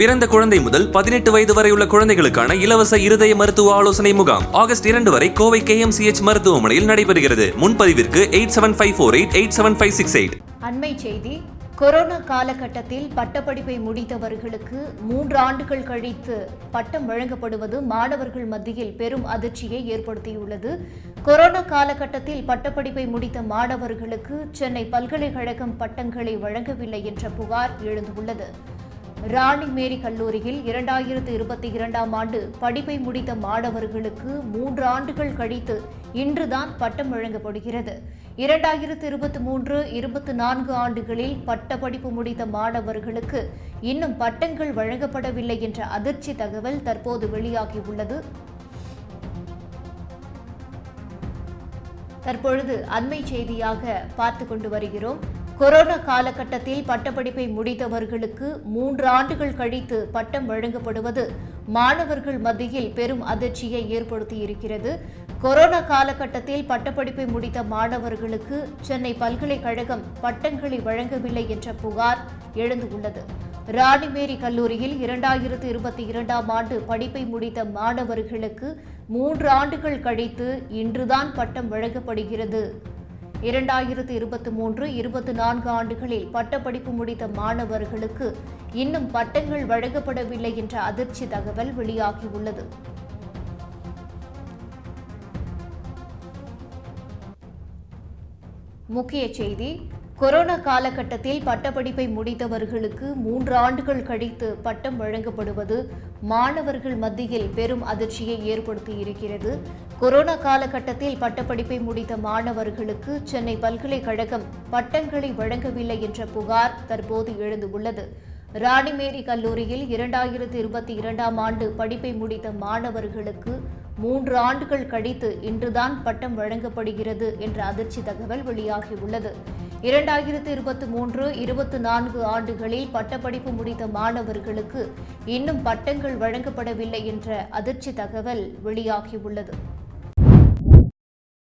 பிறந்த குழந்தை முதல் பதினெட்டு வயது வரை உள்ள குழந்தைகளுக்கான இலவச இருதய மருத்துவ ஆலோசனை முகாம் ஆகஸ்ட் இரண்டு வரை கோவை கேஎம்சிஎச் மருத்துவமனையில் நடைபெறுகிறது. முன்பதிவிற்கு eight seven five four eight eight seven five six eight. அண்மை செய்தி கொரோனா காலகட்டத்தில் பட்டப்படிப்பை முடித்தவர்களுக்கு மூன்று ஆண்டுகள் கழித்து பட்டம் வழங்கப்படுவது மாணவர்கள் மத்தியில் பெரும் அதிர்ச்சியை ஏற்படுத்தியுள்ளது. கொரோனா காலகட்டத்தில் பட்டப்படிப்பை முடித்த மாணவர்களுக்கு சென்னை பல்கலைக்கழகம் பட்டங்களை வழங்கவில்லை என்ற புகார் எழுந்துள்ளது. ராணி மேரி கல்லூரியில் இரண்டாயிரத்து இருபத்தி இரண்டாம் ஆண்டு படிப்பை முடித்த மாணவர்களுக்கு மூன்று ஆண்டுகள் கழித்து இன்றுதான் பட்டம் வழங்கப்படுகிறது. இரண்டாயிரத்து இருபத்தி மூன்று இருபத்தி நான்கு ஆண்டுகளில் பட்ட படிப்பு முடித்த மாணவர்களுக்கு இன்னும் பட்டங்கள் வழங்கப்படவில்லை என்ற அதிர்ச்சி தகவல் தற்போது வெளியாகியுள்ளது. தற்பொழுது அண்மை செய்தியாக பார்த்து கொண்டு வருகிறோம். கொரோனா காலகட்டத்தில் பட்டப்படிப்பை முடித்தவர்களுக்கு மூன்று ஆண்டுகள் கழித்து பட்டம் வழங்கப்படுவது மாணவர்கள் மத்தியில் பெரும் அதிர்ச்சியை ஏற்படுத்தியிருக்கிறது. கொரோனா காலகட்டத்தில் பட்டப்படிப்பை முடித்த மாணவர்களுக்கு சென்னை பல்கலைக்கழகம் பட்டங்களை வழங்கவில்லை என்ற புகார் எழுந்துள்ளது. ராணிமேரி கல்லூரியில் இரண்டாயிரத்து இருபத்தி இரண்டாம் ஆண்டு படிப்பை முடித்த மாணவர்களுக்கு மூன்று ஆண்டுகள் கழித்து இன்றுதான் பட்டம் வழங்கப்படுகிறது. இரண்டாயிரத்து இருபத்தி மூன்று இருபத்தி நான்கு ஆண்டுகளில் பட்டப்படிப்பு முடித்த மாணவர்களுக்கு இன்னும் பட்டங்கள் வழங்கப்படவில்லை என்ற அதிர்ச்சி தகவல் வெளியாகியுள்ளது. முக்கிய செய்தி கொரோனா காலகட்டத்தில் பட்டப்படிப்பை முடித்தவர்களுக்கு மூன்று ஆண்டுகள் கழித்து பட்டம் வழங்கப்படுவது மாணவர்கள் மத்தியில் பெரும் அதிர்ச்சியை ஏற்படுத்தியிருக்கிறது கொரோனா காலகட்டத்தில் பட்டப்படிப்பை முடித்த மாணவர்களுக்கு சென்னை பல்கலைக்கழகம் பட்டங்களை வழங்கவில்லை என்ற புகார் தற்போது எழுந்துள்ளது. ராணிமேரி கல்லூரியில் இரண்டாயிரத்து இருபத்தி இரண்டாம் ஆண்டு படிப்பை முடித்த மாணவர்களுக்கு மூன்று ஆண்டுகள் கழித்து இன்றுதான் பட்டம் வழங்கப்படுகிறது என்ற அதிர்ச்சி தகவல் வெளியாகியுள்ளது. இரண்டாயிரத்து இருபத்தி மூன்று இருபத்தி நான்கு ஆண்டுகளில் பட்டப்படிப்பு முடித்த மாணவர்களுக்கு இன்னும் பட்டங்கள் வழங்கப்படவில்லை என்ற அதிர்ச்சி தகவல் வெளியாகியுள்ளது.